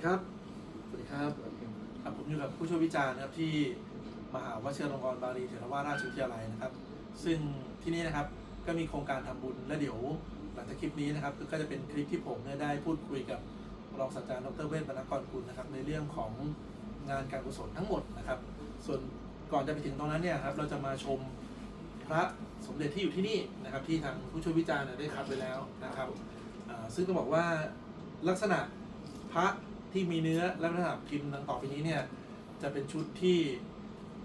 ดีครับ สวัสดีครับ ครับผมอยู่กับผู้ช่วยวิจารณ์นะครับที่มหาวชิรลงกรณ์บาลีเถรวาทราชวิทยาลัยนะครับ ซึ่งที่นี่นะครับก็มีโครงการทำบุญและเดี๋ยวหลังจากคลิปนี้นะครับก็จะเป็นคลิปที่ผมเนี่ยได้พูดคุยกับรองศาสตราจารย์ดรเวชบรรณกรกุลนะครับในเรื่องของงานการกุศลทั้งหมดนะครับ ส่วนก่อนจะไปถึงตรงนั้นเนี่ยครับเราจะมาชมพระสมเด็จที่อยู่ที่นี่นะครับที่ทางผู้ช่วยวิจารณ์ได้คัดไว้แล้วนะครับซึ่งต้องบอกว่าลักษณะพระ ที่มีเนื้อและลักษณะพิมพ์ดังต่อไปนี้เนี่ยจะเป็นชุดที่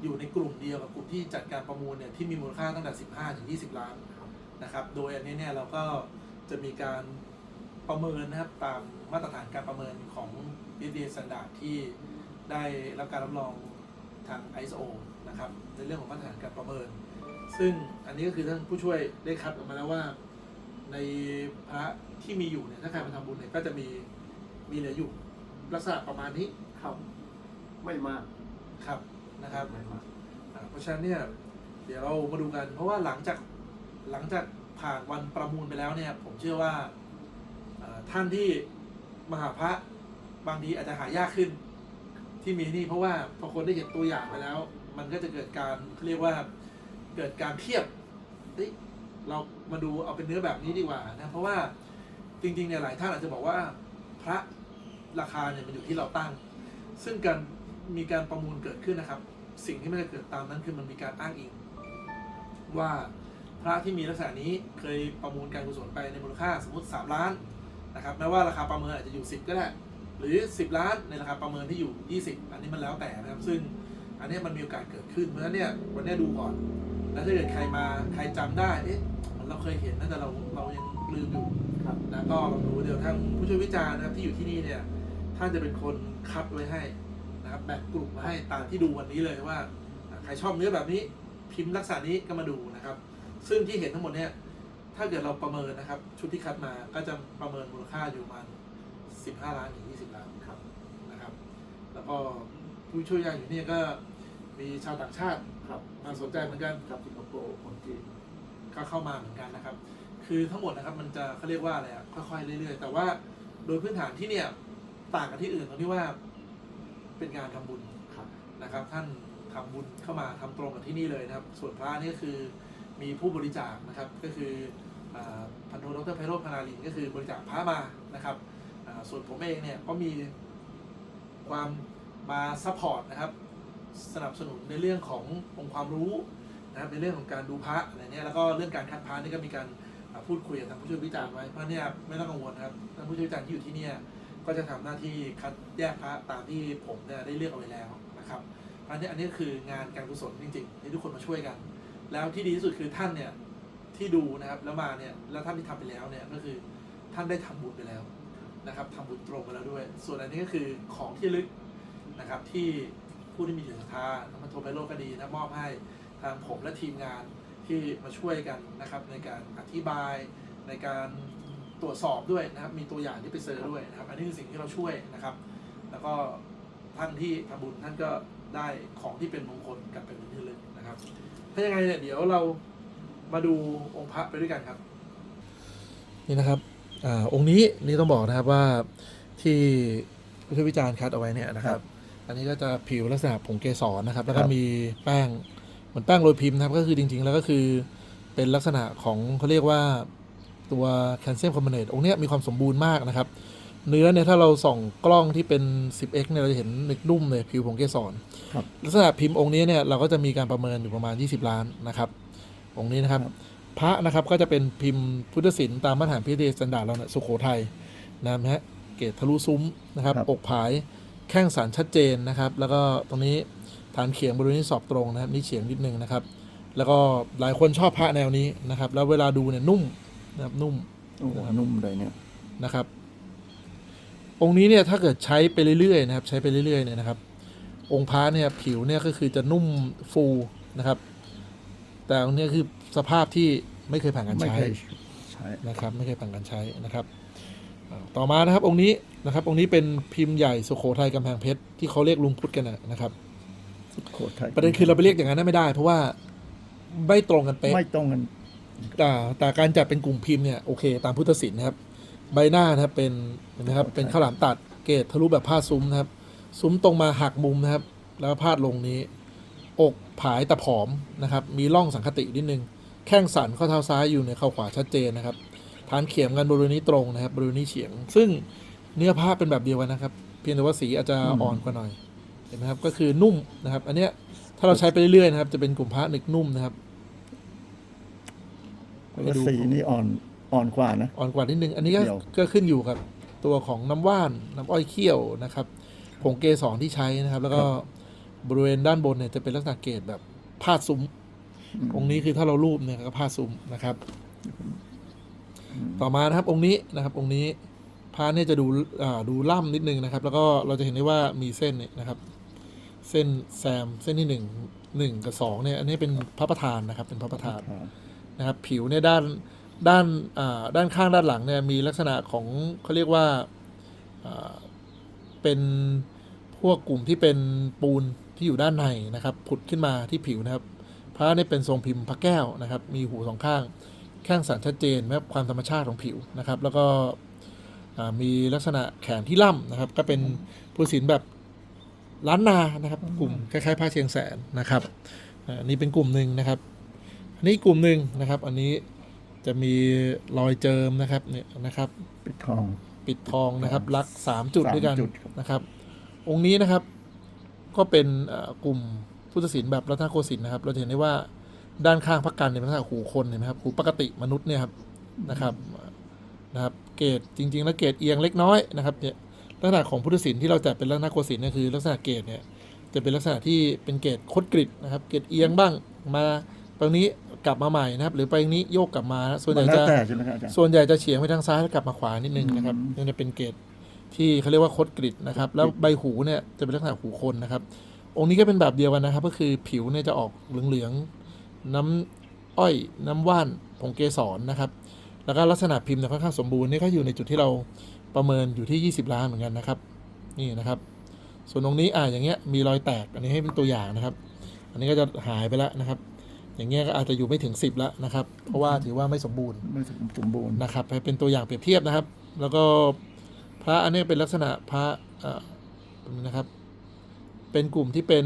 อยู่ในกลุ่มเดียวกับกลุ่มที่จัดการประมูลเนี่ยที่มีมูลค่าตั้งแต่ 15 ถึง 20 ล้านนะครับ โดยอันนี้เนี่ยเราก็จะมีการประเมินนะครับตามมาตรฐานการประเมินของ b d a Standard ที่ได้รับการรับรองทาง ISO นะครับในเรื่องของมาตรฐานการประเมิน ซึ่งอันนี้ก็คือท่านผู้ช่วยได้คัดออกมาแล้วว่า ในพระที่มีอยู่เนี่ยถ้าใครมาทำบุญเนี่ยก็จะมีมีเหลืออยู่ ลักษณะประมาณนี้ครับ ไม่มากครับนะครับไม่มากอ่าเพราะฉะนั้นเนี่ยเดี๋ยวเรามาดูกัน เพราะว่าหลังจากหลังจากผ่านวันประมูลไปแล้วเนี่ย ผมเชื่อว่าอ่าท่านที่มาหาพระบางทีอาจจะหายากขึ้น ที่มีที่นี่เพราะว่าพอคนได้เห็นตัวอย่างไปแล้ว มันก็จะเกิดการเรียกว่าเกิดการเทียบเฮ้ยเรามาดูเอาเป็นเนื้อแบบนี้ดีกว่านะเพราะว่าจริงๆเนี่ยหลายท่านอาจจะบอกว่า พระ ราคาเนี่ยมันอยู่ที่เราตั้ง ซึ่งการมีการประมูลเกิดขึ้นนะครับ สิ่งที่มันจะเกิดตามนั้นคือมันมีการอ้างอิง ว่าพระที่มีลักษณะนี้เคยประมูลการกุศลไปในมูลค่าสมมติ 3 ล้านนะครับแม้ว่าราคาประเมินอาจจะอยู่ 10 ก็ได้หรือ 10 ล้านในราคาประเมินที่อยู่ 20 อันนี้มันแล้วแต่นะครับ ซึ่งอันนี้มันมีโอกาสเกิดขึ้น เพราะฉะนั้นเนี่ยวันนี้ดูก่อน แล้วถ้าเกิดใครมาใครจำได้ เอ๊ะมันเราเคยเห็นนะแต่เราเรายังลืมอยู่ครับนะก็ลองดูเดี๋ยวทางผู้ช่วยวิจารณ์นะครับที่อยู่ที่นี่เนี่ย ท่านจะเป็นคนคัดไว้ให้นะครับแบ่งกลุ่มมาให้ตามที่ดูวันนี้เลยว่าอะใครชอบเนื้อแบบนี้พิมพ์ลักษณะนี้ก็มาดูนะครับ ซึ่งที่เห็นทั้งหมดเนี่ยถ้าเกิดเราประเมินนะครับ ชุดที่คัดมาก็จะประเมินมูลค่าอยู่ประมาณ15 ล้านถึง20 ล้านครับนะครับ แล้วก็ผู้ช่วยยางอยู่เนี่ยก็มีชาวต่างชาติครับมาสนใจเหมือนกันกับสิงคโปร์คนจีนก็เข้ามาเหมือนกันนะครับ คือทั้งหมดนะครับมันจะเขาเรียกว่าอะไรอะค่อยๆเรื่อยๆ แต่ว่าโดยพื้นฐานที่เนี่ย ต่างกับที่อื่นตรงที่ว่าเป็นการทำบุญครับนะครับ ท่านทำบุญเข้ามาทำตรงกับที่นี่เลยนะครับ ส่วนพระนี่ก็คือมีผู้บริจาคนะครับ ก็คืออ่าพันโทดรไพโรจน์พนาลินก็คือบริจาคพระมานะครับอ่าส่วนผมเองเนี่ยก็มีความมาซัพพอร์ตนะครับ สนับสนุนในเรื่องขององค์ความรู้นะครับในเรื่องของการดูพระอะไรเนี่ยแล้วก็เรื่องการคัดพระนี่ก็มีการอ่าพูดคุยกับทางผู้ช่วยวิจารณ์ไว้เพราะเนี่ยไม่ต้องกังวลนะครับท่านผู้ช่วยวิจารณ์ที่อยู่ที่เนี่ย ก็จะทำหน้าที่คัดแยกพระตามที่ผมได้เลือกเอาไว้แล้วนะครับเพราะฉะนั้อันนี้คืองานการกุศลจริงๆที่ทุกคนมาช่วยกัน แล้วที่ดีที่สุดคือท่านเนี่ยที่ดูนะครับแล้วมาเนี่ยแล้วท่านที่ทำไปแล้วเนี่ยก็คือท่านได้ทำบุญไปแล้วนะครับทำบุญตรงไปแล้วด้วย ส่วนอันนี้ก็คือของที่ลึกนะครับที่ผู้ที่มีจิตศรัทธาธรรมโทไปโลกก็ดีนะมอบให้ทางผมและทีมงานที่มาช่วยกันนะครับในการอธิบายในการ ตรวจสอบด้วยนะครับ มีตัวอย่างที่ไปเซอร์ด้วยนะครับ อันนี้คือสิ่งที่เราช่วยนะครับ แล้วก็ท่านที่ทำบุญท่านก็ได้ของที่เป็นมงคลกลับไปเป็นที่ระลึกนะครับ ถ้ายังไงเนี่ยเดี๋ยวเรามาดูองค์พระไปด้วยกันครับ นี่นะครับอ่าองค์นี้นี่ต้องบอกนะครับว่าที่ผู้ช่วยวิจารณ์คัดเอาไว้เนี่ยนะครับ อันนี้ก็จะผิวลักษณะผงเกสรนะครับ แล้วก็ครับมีแป้งเหมือนแป้งโรยพิมพ์นะครับ ก็คือจริง ๆ แล้วก็คือเป็นลักษณะของเขาเรียกว่า ตัวแคลเซียมคอมโพเนตองค์เนี้ยมีความสมบูรณ์มากนะครับ เนื้อเนี่ยถ้าเราส่องกล้องที่เป็น 10x เนี่ยเราจะเห็นนึกนุ่มเลยผิวผงเกสรครับลักษณะพิมพ์องค์นี้เนี่ยเราก็จะมีการประเมินอยู่ประมาณ 20 ล้านนะครับ องค์นี้นะครับครับพระนะครับก็จะเป็นพิมพ์พุทธศิลป์ตามมาตรฐานพิธีสแตนดาร์ดเราเนี่ยสุโขทัยนะฮะเกตทะลุซุ้มนะครับครับอกผายแข้งสันชัดเจนนะครับ แล้วก็ตรงนี้ฐานเขียงบริเวณนี้สอบตรงนะครับนี่เฉียงนิดนึงนะครับ แล้วก็หลายคนชอบพระแนวนี้นะครับ แล้วเวลาดูเนี่ยนุ่ม นะครับนุ่มโอ้โหนุ่มเลยเนี่ยนะครับ องค์นี้เนี่ยถ้าเกิดใช้ไปเรื่อยๆนะครับ ใช้ไปเรื่อยๆเนี่ยนะครับ องค์พระเนี่ยผิวเนี่ยก็คือจะนุ่มฟูนะครับ แต่องค์เนี้คือสภาพที่ไม่เคยผ่านการไม่ใช้เคยใช้นะครับ ไม่เคยผ่านการใช้นะครับอ่าต่อมานะครับองค์นี้นะครับ องค์นี้เป็นพิมพ์ใหญ่สุโขทัยกำแพงเพชรที่เขาเรียกลุงพุทธกันนะนะครับสุโขทัยประเด็นคือเราไปเรียกอย่างนั้นไม่ได้ เพราะว่าไม่ตรงกันเป๊ะไม่ตรงกัน แต่แต่การจัดเป็นกลุ่มพิมพ์เนี่ยโอเคตามพุทธศิลป์นะครับใบหน้านะครับเป็นเห็นไหมครับเป็นข้าวหลามตัดเกตทะลุแบบพาดซุ้มนะครับ ซุ้มตรงมาหักมุมนะครับ แล้วก็พาดลงนี้ อกผายตะผอมนะครับ มีร่องสังคตินิดนึง แข้งสันข้อเท้าซ้ายอยู่ในเข่าขวาชัดเจนนะครับฐานเขียมกันบริเวณนี้ตรงนะครับ บริเวณนี้เฉียง ซึ่งเนื้อผ้าเป็นแบบเดียวกันนะครับ เพียงแต่ว่าสีอาจจะอ่อนกว่าหน่อยเห็นไหมครับก็คือนุ่มนะครับ อันเนี้ยถ้าเราใช้ไปเรื่อยๆนะครับ จะเป็นกลุ่มผ้าหนึกนุ่มนะครับ แล้วก็สีนี่อ่อนอ่อนกว่านะ อ่อนกว่านิดนึง อันนี้ก็เดี๋ยว ก็ขึ้นอยู่กับตัวของน้ำว่านน้ำอ้อยเคี่ยวนะครับผงเกสรที่ใช้นะครับ แล้วก็บริเวณด้านบนเนี่ยจะเป็นลักษณะเกตแบบพาดซุ้ม องค์นี้คือถ้าเรารูปเนี่ยก็พาดซุ้มนะครับ ต่อมานะครับองค์นี้นะครับ องค์นี้พระเนี่ยจะดูอ่าดูล่ำนิดนึงนะครับ แล้วก็เราจะเห็นได้ว่ามีเส้นเนี่ยนะครับ เส้นแซมเส้นที่หนึ่งหนึ่งกับสองเนี่ย อันนี้เป็นพระประธานนะครับ เป็นพระประธาน นะครับผิวเนี่ยด้านด้านด้านข้างด้านหลังเนี่ยมีลักษณะของเขาเรียกว่าเป็นพวกกลุ่มที่เป็นปูนที่อยู่ด้านในนะครับผุดขึ้นมาที่ผิวนะครับ พระเนี่ยเป็นทรงพิมพ์พระแก้วนะครับ มีหูสองข้างแข้งสันชัดเจนแม้ความธรรมชาติของผิวนะครับ แล้วก็มีลักษณะแขนที่ล่ำนะครับ ก็เป็นผู้ศิลป์แบบล้านนานะครับ กลุ่มคล้ายๆผ้าเชียงแสนนะครับนนี้เป็นกลุ่มหนึ่งนะครับ อันนี้กลุ่มหนึ่งนะครับ อันนี้จะมีรอยเจิมนะครับเนี่ยนะครับ ปิดทอง ปิดทองนะครับลักสามจุดสามด้วยกันจุดครับ นะครับ องค์นี้นะครับ ก็เป็นเอ่อกลุ่มพุทธศิลป์แบบรัตนโกสินทร์นะครับ เราจะเห็นได้ว่าด้านข้างพระกันเนี่ยเป็นลักษณะหูคนเห็นไหมครับหูปกติมนุษย์เนี่ยครับนะครับนะครับ เกรดจริง ๆ แล้วเกรดเอียงเล็กน้อยนะครับเนี่ยลักษณะของพุทธศิลป์ที่เราจัดเป็นรัตนโกสินทร์เนี่ยคือ ลักษณะเกรดเนี่ยจะเป็นลักษณะที่เป็นเกรดคดกริดนะครับ เกรดเอียงบ้างมาตรงนี้ กลับมาใหม่นะครับ หรือไปตรงนี้โยกกลับมาส่วนใหญ่มันแล้วจะแต่ใช่ไหมครับอาจารย์ ส่วนใหญ่จะเฉียงไปทางซ้ายแล้วกลับมาขวานิดนึงนะครับอืม นี่จะเป็นเกรดที่เขาเรียกว่าคดกริดนะครับ แล้วใบหูเนี่ยจะเป็นลักษณะหูคนนะครับ องค์นี้ก็เป็นแบบเดียวกันนะครับ ก็คือผิวเนี่ยจะออกเหลืองๆน้ำอ้อยน้ำว่านผงเกสรนะครับ แล้วก็ลักษณะพิมพ์เนี่ยค่อนข้างสมบูรณ์นี่ก็อยู่ในจุดที่เราประเมินอยู่ที่ 20 ล้านเหมือนกันนะครับ นี่นะครับ ส่วนตรงนี้อ่าอย่างเงี้ยมีรอยแตกอันนี้ให้เป็นตัวอย่างนะครับ อันนี้ก็จะหายไปแล้วนะครับ อย่างเงี้ยก็อาจจะอยู่ไม่ถึง 10แล้วนะครับ เพราะว่าถือว่าไม่สมบูรณ์ไม่สมบูรณ์นะครับให้เป็นตัวอย่างเปรียบเทียบนะครับ แล้วก็พระอันนี้เป็นลักษณะพระเอ่อนะครับ เป็นกลุ่มที่เป็น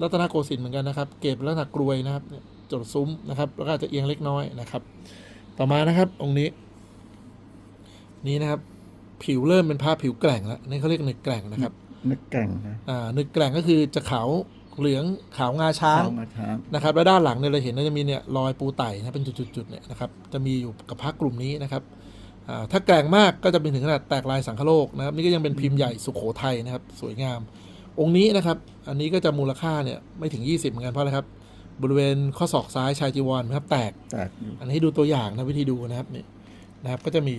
รัตนโกสินทร์เหมือนกันนะครับ เกรดเป็นลักษณะกรวยนะครับเนี่ยจดซุ้มนะครับ แล้วก็อาจจะเอียงเล็กน้อยนะครับ ต่อมานะครับ องค์นี้ นี้นะครับ ผิวเริ่มเป็นผ้าผิวแกร่งแล้วนี่เขาเรียกหนึกแกร่งนะครับนึกแก่งนะอ่าหนึกแกร่งก็คือจะขาว เหลืองขาวงาช้างเท้มาช้างนะครับแล้วด้านหลังเนี่ยเราเห็นว่าจะมีเนี่ยรอยปูไต่นะเป็นจุดๆๆเนี่ยนะครับจะมีอยู่กับพระกลุ่มนี้นะครับอ่าถ้าแกร่งมากก็จะเป็นถึงขนาดแตกลายสังคโลกนะครับนี่ก็ยังเป็นพิมพ์ใหญ่สุโขทัยนะครับสวยงาม องค์นี้นะครับอันนี้ก็จะมูลค่าเนี่ยไม่ถึง 20 เหมือนกันเพราะอะไรครับบริเวณข้อศอกซ้ายชายจีวรนะครับแตกแตกอยู่อันนี้ให้ดูตัวอย่างนะวิธีดูนะครับนี่นะครับก็จะมี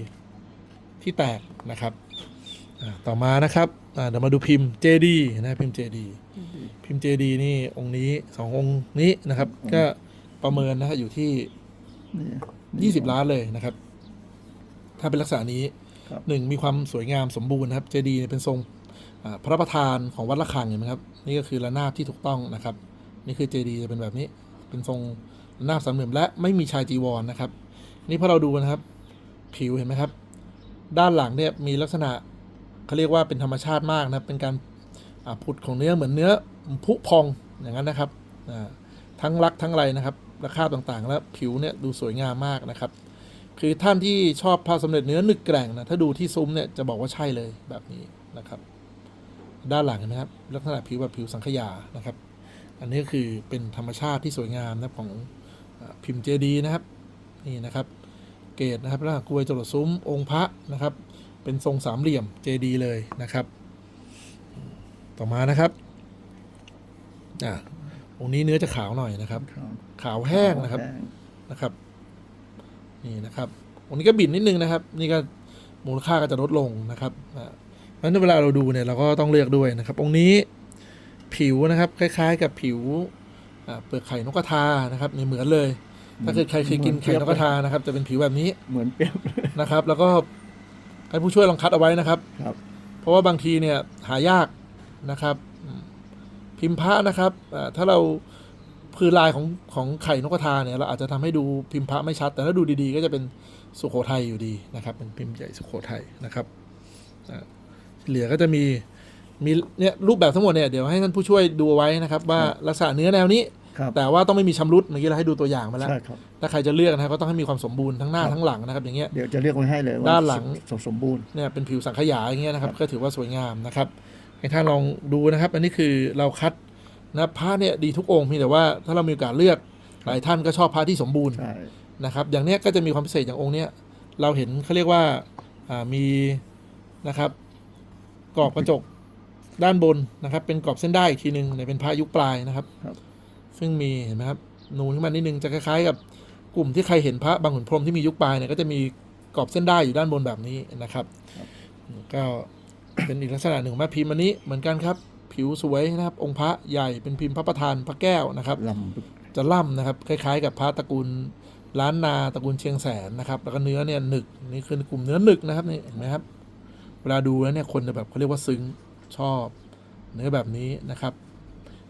ที่แตกนะครับอ่า ต่อมานะครับอ่าเดี๋ยวมาดูพิมพ์ JD นะพิมพ์ JD พิมพ์ JD นี่องค์นี้สององค์นี้นะครับ ก็ประเมินนะฮะอยู่ที่นี่20ล้านเลยนะครับ ถ้าเป็นลักษณะนี้ครับหนึ่งมีความสวยงามสมบูรณ์นะครับ JD เนี่ยเป็นทรงอ่าพระประธานของวัดระฆังเห็นไหมครับ นี่ก็คือระนาบที่ถูกต้องนะครับ นี่คือ JD จะเป็นแบบนี้ เป็นทรงระนาบสามเหลี่ยมและไม่มีชายจีวรนะครับ นี่พอเราดูนะครับ ผิวเห็นไหมครับ ด้านหลังเนี่ยมีลักษณะ เขาเรียกว่าเป็นธรรมชาติมากนะครับเป็นการผุดของเนื้อเหมือนเนื้อผุพองอย่างนั้นนะครับทั้งรักทั้งไรนะครับราคาต่างๆ แล้วผิวเนี่ยดูสวยงามมากนะครับ คือท่านที่ชอบพระสมเด็จเนื้อหนึกแกร่งนะถ้าดูที่ซุ้มเนี่ยจะบอกว่าใช่เลยแบบนี้นะครับ ด้านหลังนะครับ ลักษณะผิวแบบผิวสังขยานะครับ อันนี้คือเป็นธรรมชาติที่สวยงามนะครับของพิมพ์เจดีนะครับนี่นะครับ เกตนะครับแล้วกลวยจรดซุ้มองค์พระนะครับ เป็นทรงสามเหลี่ยมเจดีเลยนะครับ ต่อมานะครับอ่าองค์นี้เนื้อจะขาวหน่อยนะครับครับขาวแห้งนะครับแห้งนะครับ นี่นะครับองค์นี้ก็บิดนิดนึงนะครับ นี่ก็มูลค่าก็จะลดลงนะครับอ่าเพราะฉะนั้นเวลาเราดูเนี่ยเราก็ต้องเลือกด้วยนะครับ องค์นี้ผิวนะครับ คล้ายๆ กับผิวอ่าเปลือกไข่นกกระทานะครับนี่เหมือนเลย ถ้าเกิดใครเคยกินไข่นกกระทานะครับ จะเป็นผิวแบบนี้เหมือนเปรียบเลยนะครับ แล้วก็ ให้ผู้ช่วยลองคัดเอาไว้นะครับ ครับ เพราะว่าบางทีเนี่ยหายากนะครับอืมพิมพ์พระนะครับอ่าถ้าเราคือลายของของไข่นกกระทาเนี่ยเราอาจจะทำให้ดูพิมพ์พระไม่ชัด แต่ถ้าดูดีๆ ก็จะเป็นสุโขทัยอยู่ดีนะครับ เป็นพิมพ์ใหญ่สุโขทัยนะครับอ่าเหลือก็จะมีมีเนี่ยรูปแบบทั้งหมดเนี่ยเดี๋ยวให้ท่านผู้ช่วยดูเอาไว้นะครับ ว่าครับลักษณะเนื้อแนวนี้ ครับแต่ว่าต้องไม่มีชำรุดเมื่อกี้เราให้ดูตัวอย่างมาแล้ว ใช่ครับ ถ้าใครจะเลือกนะครับก็ต้องให้มีความสมบูรณ์ทั้งหน้าครับทั้งหลังนะครับ อย่างเงี้ย เดี๋ยวจะเรียกไว้ให้เลยว่าด้านหลัง สมสมบูรณ์ เนี่ยเป็นผิวสังขยาอย่างเงี้ยนะครับครับก็ถือว่าสวยงามนะครับให้ท่านลองดูนะครับ อันนี้คือเราคัดนะพระเนี่ยดีทุกองค์เพียงแต่ว่าถ้าเรามีโอกาสเลือกหลายท่านก็ชอบพระที่สมบูรณ์ใช่ นะครับ อย่างเนี้ยก็จะมีความพิเศษอย่างองค์เนี้ยเราเห็นเขาเรียกว่าอ่ามีนะครับกรอบกระจกด้านบนนะครับ เป็นกรอบเส้นได้อีกทีหนึ่งเนี่ยเป็นพระยุคปลายนะครับ ครับ ซึ่งมีเห็นไหมครับนูนขึ้นมานิดนึงจะคล้ายๆ กับกลุ่มที่ใครเห็นพระบางขุนพรหมที่มียุคปลายเนี่ยก็จะมีกรอบเส้นได้อยู่ด้านบนแบบนี้นะครับก็เป็นอีกลักษณะหนึ่งของแม่พิมพ์อันนี้เหมือนกันครับ ผิวสวยนะครับ องค์พระใหญ่เป็นพิมพ์พระประธานพระแก้วนะครับลำบึกจะล่ำนะครับ คล้ายๆ กับพระตระกูลล้านนาตระกูลเชียงแสนนะครับ แล้วก็เนื้อเนี่ยหนึกนี่คือกลุ่มเนื้อหนึกนะครับนี่เห็นไหมครับเวลาดูแล้วเนี่ยคนจะแบบเขาเรียกว่าซึ้งชอบ เนื้อแบบนี้นะครับ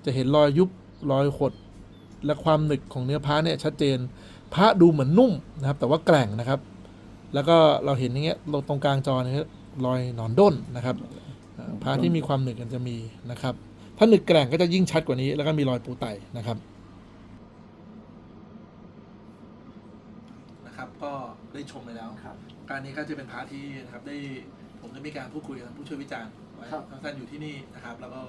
จะเห็นรอยยุบ รอยขดและความหนึกของเนื้อพระเนี่ยชัดเจน พระดูเหมือนนุ่มนะครับ แต่ว่าแกร่งนะครับ แล้วก็เราเห็นอย่างเงี้ยตรงกลางจอเนี่ยรอยหนอนด้นนะครับอ่าพระที่มีความหนึกกันจะมีนะครับ ถ้าหนึกแกร่งก็จะยิ่งชัดกว่านี้ แล้วก็มีรอยปูไตนะครับนะครับ ก็ได้ชมไปแล้วครับการนี้ก็จะเป็นพาร์ทที่นะครับได้ผมได้มีการพูดคุยกับผู้ช่วยวิจารณ์ไว้ครับท่านอยู่ที่นี่นะครับ แล้วก็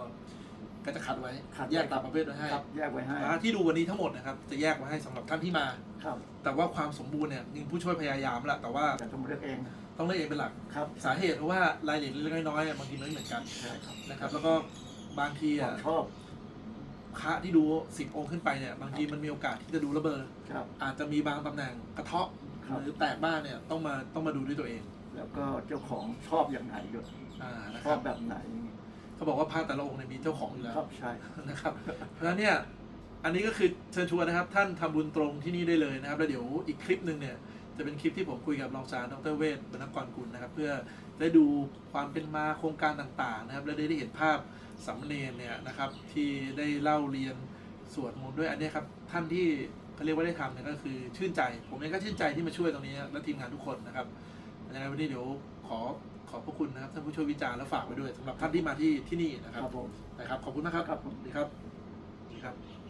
ก็จะคัดไว้คัด แยกตามประเภทไว้ให้ครับแยกไว้ให้พาร์ทที่ดูวันนี้ทั้งหมดนะครับจะแยกไว้ให้สำหรับท่านที่มา ครับแต่ว่าความสมบูรณ์เนี่ยจริงผู้ช่วยพยายามแหละแต่ว่าแต่ต้องเลือกเองต้องเลือกเองเป็นหลัก ครับสาเหตุเพราะว่ารายละเอียดเล็กๆน้อยๆอะบางทีมันไม่เหมือนกันใช่ครับนะครับ แล้วก็บางทีควาอะมชอบพระที่ดูสิบองค์ขึ้นไปเนี่ยบางทีมันมีโอกาสที่จะดูระเบิดครับ อาจจะมีบางตำแหน่งกระเทาะครับ หรือแตกบ้างเนี่ยต้องมาต้องมาดูด้วยตัวเองแล้วก็เจ้าของชอบอย่างไหนด้วยอ่านะชคอรับบแบบไหนเขาบอกว่าพระแต่ละองค์เนี่ยมีเจ้าของอยู่แล้วครับใช่นะครับเพราะฉะนั้นเนี่ยอันนี้ก็คือเชิญชวนนะครับ ท่านทำบุญตรงที่นี่ได้เลยนะครับ แล้วเดี๋ยวอีกคลิปหนึ่งเนี่ยจะเป็นคลิปที่ผมคุยกับรองศาสตราจารย์ดรเวทบรรณกรกุลนะครับ เพื่อได้ดูความเป็นมาโครงการต่างๆ นะครับ และได้ได้เห็นภาพสำเนนเนี่ยนะครับ ที่ได้เล่าเรียนสวดมนต์ด้วยอันเนี้ยครับท่านที่เขาเรียกว่าได้ทำเนี่ยก็คือชื่นใจ ผมเองก็ชื่นใจที่มาช่วยตรงนี้ และทีมงานทุกคนนะครับยังไงวันนี้เดี๋ยวขอ ขอบพระคุณนะครับท่านผู้ช่วยวิจารณ์และฝากไว้ด้วยสำหรับท่านที่มาที่ที่นี่นะคครัรับบผมนะครับขอบคุณมากครับครับผมสวัสดีครับสวัสดีครับ